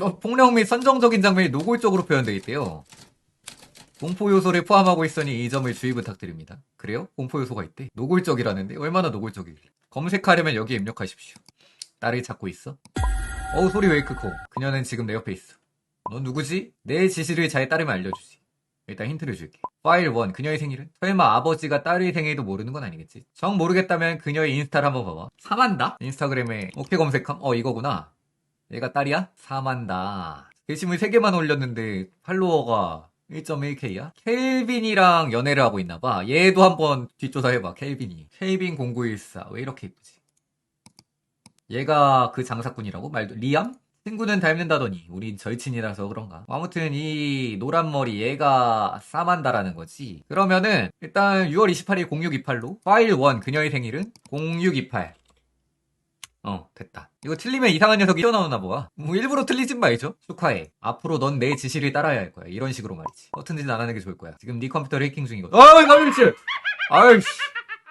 어, 폭력 및 선정적인 장면이 노골적으로 표현되어 있대요. 공포 요소를 포함하고 있으니 이 점을 주의 부탁드립니다. 그래요? 공포 요소가 있대. 노골적이라는데 얼마나 노골적이길래. 검색하려면 여기에 입력하십시오. 딸을 찾고 있어? 어우 소리 웨이크코. 그녀는 지금 내 옆에 있어. 넌 누구지? 내 지시를 잘 따르면 알려주지. 일단 힌트를 줄게. 파일 1. 그녀의 생일은? 설마 아버지가 딸의 생일도 모르는 건 아니겠지? 정 모르겠다면 그녀의 인스타를 한번 봐봐. 사만다? 인스타그램에 오케이 검색함? 어 이거구나. 얘가 딸이야? 사만다. 게시물 3개만 올렸는데 팔로워가 1.1K야? 켈빈이랑 연애를 하고 있나봐. 얘도 한번 뒷조사해봐, 켈빈이. 켈빈 0914. 왜 이렇게 예쁘지? 얘가 그 장사꾼이라고? 말도, 리암? 친구는 닮는다더니, 우린 절친이라서 그런가. 아무튼 이 노란 머리 얘가 사만다라는 거지. 그러면은, 일단 6월 28일 0628로, 파일 1 그녀의 생일은 0628. 어, 됐다. 이거 틀리면 이상한 녀석이 튀어나오나 보아. 뭐 일부러 틀리진 말죠. 축하해. 앞으로 넌 내 지시를 따라야 할 거야. 이런 식으로 말이지. 버튼 짓은 안 하는 게 좋을 거야. 지금 네 컴퓨터를 해킹 중이거든. 어이, 가물치! 아이씨.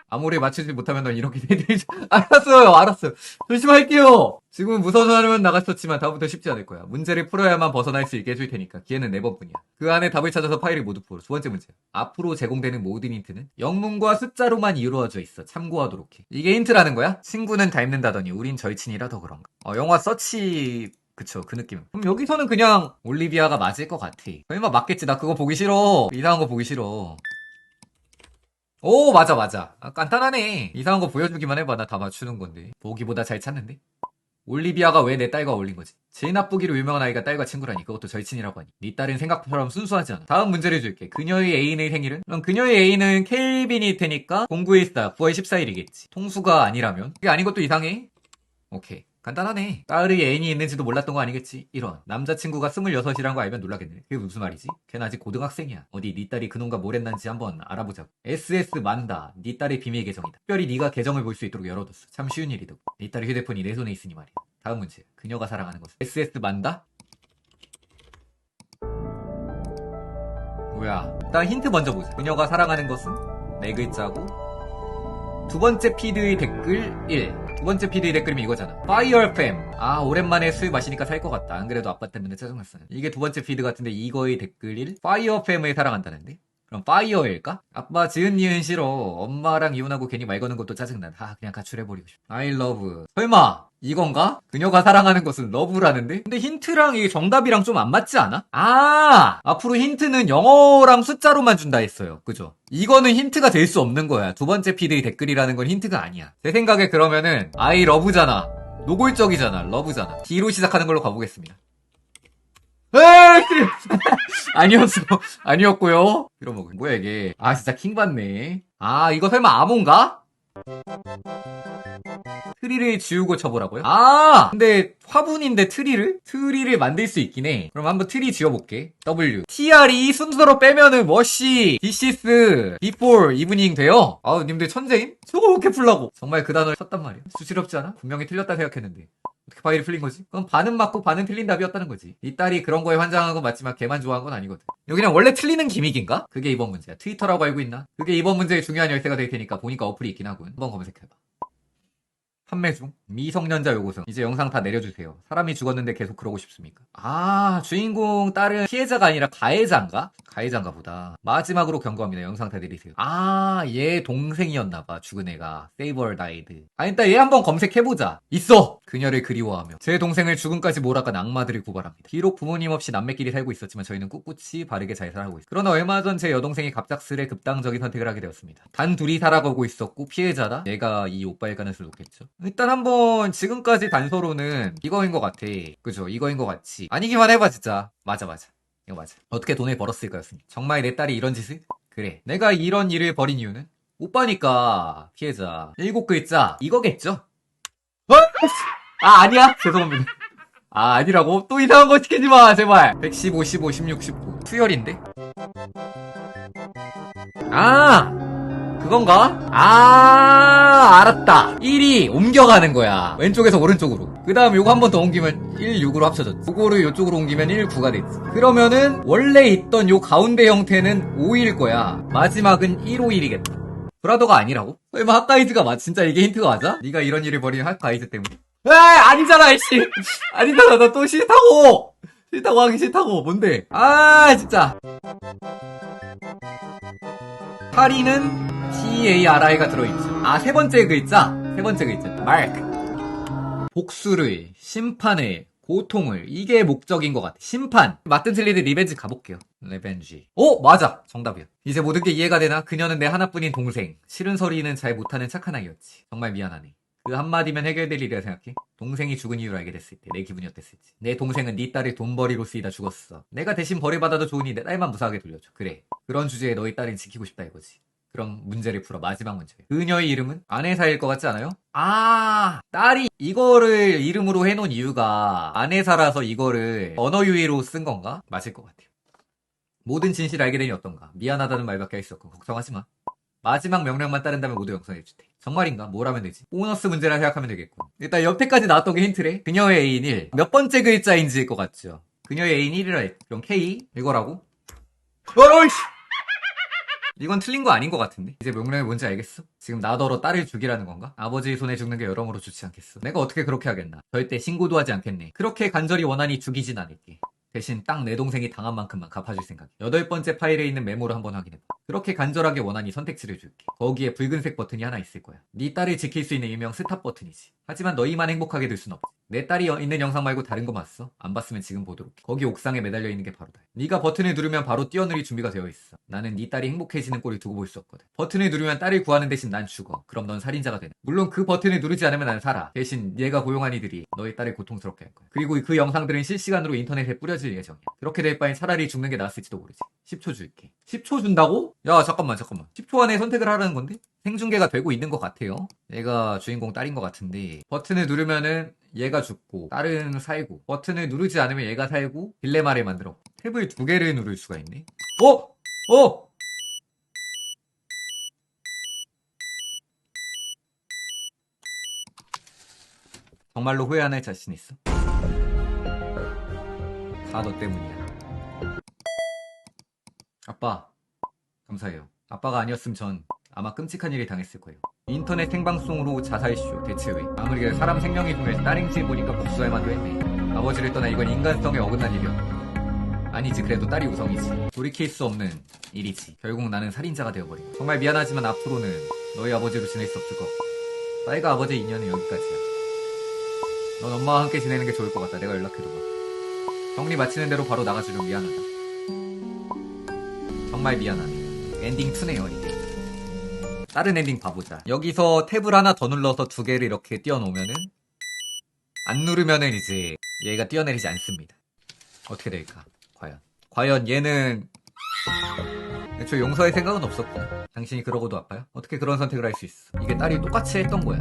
아무리 맞추지 못하면 넌 이렇게 되지. 알았어요, 알았어요. 조심할게요. 지금은 무서운 하면 나갔었지만 다음부터 쉽지 않을 거야. 문제를 풀어야만 벗어날 수 있게 해줄 테니까. 기회는 네 번뿐이야. 그 안에 답을 찾아서 파일을 모두 풀어. 두 번째 문제. 앞으로 제공되는 모든 힌트는 영문과 숫자로만 이루어져 있어. 참고하도록 해. 이게 힌트라는 거야? 친구는 닮는다더니 우린 절친이라 더 그런가. 어, 영화 서치 그쵸, 그 느낌. 그럼 여기서는 그냥 올리비아가 맞을 것 같아. 설마 맞겠지. 나 그거 보기 싫어. 이상한 거 보기 싫어. 오, 맞아, 맞아. 아, 간단하네. 이상한 거 보여주기만 해봐. 나 다 맞추는 건데. 보기보다 잘 찾는데? 올리비아가 왜 내 딸과 어울린 거지? 제일 나쁘기로 유명한 아이가 딸과 친구라니 그것도 절친이라고 하니 네 딸은 생각처럼 순수하지 않아 다음 문제를 줄게 그녀의 애인의 생일은? 그럼 그녀의 애인은 켈빈일 테니까 0914 9월 14일이겠지 통수가 아니라면? 그게 아닌 것도 이상해? 오케이 간단하네. 딸의 애인이 있는지도 몰랐던 거 아니겠지? 이런 남자친구가 26이란 거 알면 놀라겠네. 그게 무슨 말이지? 걔는 아직 고등학생이야. 어디 네 딸이 그놈과 뭘 했는지 한번 알아보자고. SS 만다. 네 딸의 비밀 계정이다. 특별히 네가 계정을 볼 수 있도록 열어뒀어. 참 쉬운 일이다. 네 딸의 휴대폰이 내 손에 있으니 말이야. 다음 문제. 그녀가 사랑하는 것은? SS 만다? 뭐야. 일단 힌트 먼저 보자. 그녀가 사랑하는 것은? 네 글자고 두 번째 피드의 댓글 1. 두 번째 피드의 댓글이 이거잖아. 파이어팸. 아, 오랜만에 술 마시니까 살 것 같다. 안 그래도 아빠 때문에 짜증났어. 이게 두 번째 피드 같은데 이거의 댓글 1. 파이어팸을 사랑한다는데? 그럼 파이어일까? 아빠 지은 니은 싫어. 엄마랑 이혼하고 괜히 말 거는 것도 짜증나. 아, 그냥 가출해버리고 싶어. I love. 설마, 이건가? 그녀가 사랑하는 것은 러브라는데? 근데 힌트랑 이게 정답이랑 좀 안 맞지 않아? 아! 앞으로 힌트는 영어랑 숫자로만 준다 했어요. 그죠? 이거는 힌트가 될 수 없는 거야. 두 번째 피드의 댓글이라는 건 힌트가 아니야. 제 생각에 그러면은, I love잖아. 노골적이잖아. 러브잖아. D로 시작하는 걸로 가보겠습니다. 에이! 아니었어. 아니었고요. 이러먹은 뭐야 이게. 아 진짜 킹 받네. 아 이거 설마 암호인가? 트리를 지우고 쳐보라고요? 아! 근데 화분인데 트리를? 트리를 만들 수 있긴 해. 그럼 한번 트리 지워볼게. W. TR이 순서로 빼면은 워시, 디시스, 비폴, 이브닝 돼요? 아우, 님들 천재임? 저거 어떻게 풀라고? 정말 그 단어를 썼단 말이야. 수치럽지 않아? 분명히 틀렸다 생각했는데. 어떻게 파일이 풀린 거지? 그럼 반은 맞고 반은 틀린 답이었다는 거지. 이 딸이 그런 거에 환장한 건 맞지만 걔만 좋아한 건 아니거든. 여기는 원래 틀리는 기믹인가? 그게 이번 문제야. 트위터라고 알고 있나? 그게 이번 문제의 중요한 열쇠가 될 테니까 보니까 어플이 있긴 하군. 한번 검색해봐. 판매 중 미성년자 요구서. 이제 영상 다 내려주세요. 사람이 죽었는데 계속 그러고 싶습니까? 아 주인공 딸은 피해자가 아니라 가해자인가? 가해자인가 보다. 마지막으로 경고합니다. 영상 다 내리세요. 아 얘 동생이었나봐 죽은 애가. 세이버 다이드 아 일단 얘 한번 검색해보자. 있어! 그녀를 그리워하며. 제 동생을 죽음까지 몰아간 악마들을 고발합니다. 비록 부모님 없이 남매끼리 살고 있었지만 저희는 꿋꿋이 바르게 잘 살아가고 있어요 그러나 얼마 전 제 여동생이 갑작스레 급당적인 선택을 하게 되었습니다. 단 둘이 살아가고 있었고 피해자다? 얘가 이 오빠일 가능성이 높겠죠 일단 한번 지금까지 단서로는 이거인 것 같아. 그죠? 이거인 것 같지. 아니기만 해봐 진짜. 맞아 맞아. 이거 맞아. 어떻게 돈을 벌었을까였습니다. 정말 내 딸이 이런 짓을? 그래. 내가 이런 일을 벌인 이유는 오빠니까 피해자. 일곱 글자 이거겠죠? 어? 아 아니야. 죄송합니다. 아 아니라고? 또 이상한 거 시키지 마 제발. 115, 15, 16, 19. 수열인데? 아 그건가? 아, 알았다. 1이 옮겨가는 거야. 왼쪽에서 오른쪽으로. 그 다음 요거 한 번 더 옮기면 1, 6으로 합쳐졌지. 요거를 요쪽으로 옮기면 1, 9가 됐지. 그러면은 원래 있던 요 가운데 형태는 5일 거야. 마지막은 1, 5, 1이겠다. 브라더가 아니라고? 설마 핫가이즈가 맞, 진짜 이게 힌트가 맞아? 네가 이런 일을 벌인 핫가이즈 때문에? 에이, 아니잖아, 이씨! 아니잖아, 나 또 싫다고! 싫다고 하기 싫다고 뭔데 아 진짜 파리는 T-A-R-I가 들어있죠. 아 세 번째 글자. 세 번째 글자. 마크 복수를 심판을 고통을. 이게 목적인 것 같아. 심판. 맞든 틀리든 리벤지 가볼게요. 리벤지. 오 맞아. 정답이야. 이제 모든 게 이해가 되나? 그녀는 내 하나뿐인 동생. 싫은 소리는 잘 못하는 착한 아이였지. 정말 미안하네 그 한마디면 해결될 일이라 생각해. 동생이 죽은 이유를 알게 됐을 때 내 기분이 어땠을지. 내 동생은 네 딸의 돈벌이로 쓰이다 죽었어. 내가 대신 벌을 받아도 좋으니 내 딸만 무사하게 돌려줘. 그래. 그런 주제에 너희 딸은 지키고 싶다 이거지. 그럼 문제를 풀어. 마지막 문제. 그녀의 이름은? 아내사일 것 같지 않아요? 아 딸이 이거를 이름으로 해놓은 이유가 아내사라서 이거를 언어 유희로 쓴 건가? 맞을 것 같아요. 모든 진실을 알게 되니 어떤가? 미안하다는 말밖에 할 수 없고 걱정하지 마 마지막 명령만 따른다면 모두 용서해주대. 정말인가? 뭘 하면 되지? 보너스 문제라 생각하면 되겠고. 일단 옆에까지 나왔던 게 힌트래. 그녀의 애인 1. 몇 번째 글자인지일 것 같죠? 그녀의 애인 1이라 했. 그럼 K? 이거라고? 어이씨! 이건 틀린 거 아닌 것 같은데? 이제 명령이 뭔지 알겠어? 지금 나더러 딸을 죽이라는 건가? 아버지의 손에 죽는 게 여러모로 좋지 않겠어. 내가 어떻게 그렇게 하겠나? 절대 신고도 하지 않겠네. 그렇게 간절히 원하니 죽이진 않을게. 대신 딱 내 동생이 당한 만큼만 갚아줄 생각. 여덟 번째 파일에 있는 메모를 한번 확인해봐. 그렇게 간절하게 원하니 선택지를 줄게. 거기에 붉은색 버튼이 하나 있을 거야. 네 딸을 지킬 수 있는 일명 스탑 버튼이지. 하지만 너희만 행복하게 될 순 없지. 내 딸이 여- 있는 영상 말고 다른 거 봤어? 안 봤으면 지금 보도록. 해. 거기 옥상에 매달려 있는 게 바로 다. 네가 버튼을 누르면 바로 뛰어내릴 준비가 되어 있어. 나는 네 딸이 행복해지는 꼴을 두고 볼 수 없거든. 버튼을 누르면 딸을 구하는 대신 난 죽어. 그럼 넌 살인자가 되네. 물론 그 버튼을 누르지 않으면 난 살아. 대신 얘가 고용한 이들이 너희 딸을 고통스럽게 할 거야. 그리고 그 영상들은 실시간으로 인터넷에 뿌려질 예정이야. 그렇게 될 바엔 차라리 죽는 게 나았을지도 모르지. 10초 줄게. 10초 준다고? 야 잠깐만 잠깐만. 10초 안에 선택을 하라는 건데? 생중계가 되고 있는 것 같아요. 얘가 주인공 딸인 것 같은데 버튼을 누르면은 얘가 죽고 딸은 살고 버튼을 누르지 않으면 얘가 살고 딜레마를 만들어. 탭을 두 개를 누를 수가 있네. 어? 어? 정말로 후회 안 할 자신 있어? 다 너 때문이야. 아빠, 감사해요. 아빠가 아니었으면 전 아마 끔찍한 일이 당했을 거예요. 인터넷 생방송으로 자살쇼 대체 왜? 아무리 사람 생명이 중에서 딸 행실 보니까 복수할 만도 했네. 아버지를 떠나 이건 인간성에 어긋난 일이었다. 아니지 그래도 딸이 우성이지. 돌이킬 수 없는 일이지. 결국 나는 살인자가 되어버린. 정말 미안하지만 앞으로는 너희 아버지로 지낼 수 없을 것 같아. 딸과 아버지의 인연은 여기까지야. 넌 엄마와 함께 지내는 게 좋을 것 같다. 내가 연락해둬봐. 정리 마치는 대로 바로 나가주려 미안하다. 정말 미안하네. 엔딩 2네요, 이게. 다른 엔딩 봐보자. 여기서 탭을 하나 더 눌러서 두 개를 이렇게 띄워놓으면은, 안 누르면은 이제 얘가 뛰어내리지 않습니다. 어떻게 될까? 과연. 과연 얘는, 애초에 용서할 생각은 없었구나. 당신이 그러고도 아파요? 어떻게 그런 선택을 할 수 있어? 이게 딸이 똑같이 했던 거야.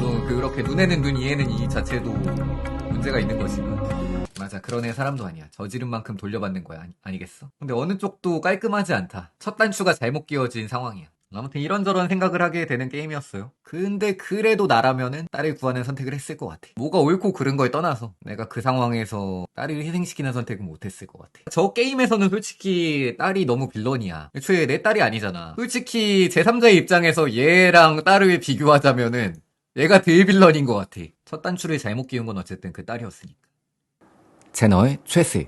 물론 그렇게 눈에는 눈, 이에는 이 자체도 문제가 있는 거지만. 맞아 그런 애 사람도 아니야 저지른 만큼 돌려받는 거야 아니, 겠어 근데 어느 쪽도 깔끔하지 않다 첫 단추가 잘못 끼워진 상황이야 아무튼 이런저런 생각을 하게 되는 게임이었어요. 근데 그래도 나라면은 딸을 구하는 선택을 했을 것 같아. 뭐가 옳고 그른 거에 떠나서 내가 그 상황에서 딸을 희생시키는 선택은 못했을 것 같아. 저 게임에서는 솔직히 딸이 너무 빌런이야. 애초에 내 딸이 아니잖아. 솔직히 제3자의 입장에서 얘랑 딸을 비교하자면은 얘가 대빌런인 것 같아. 첫 단추를 잘못 끼운 건 어쨌든 그 딸이었으니까. 채널 최스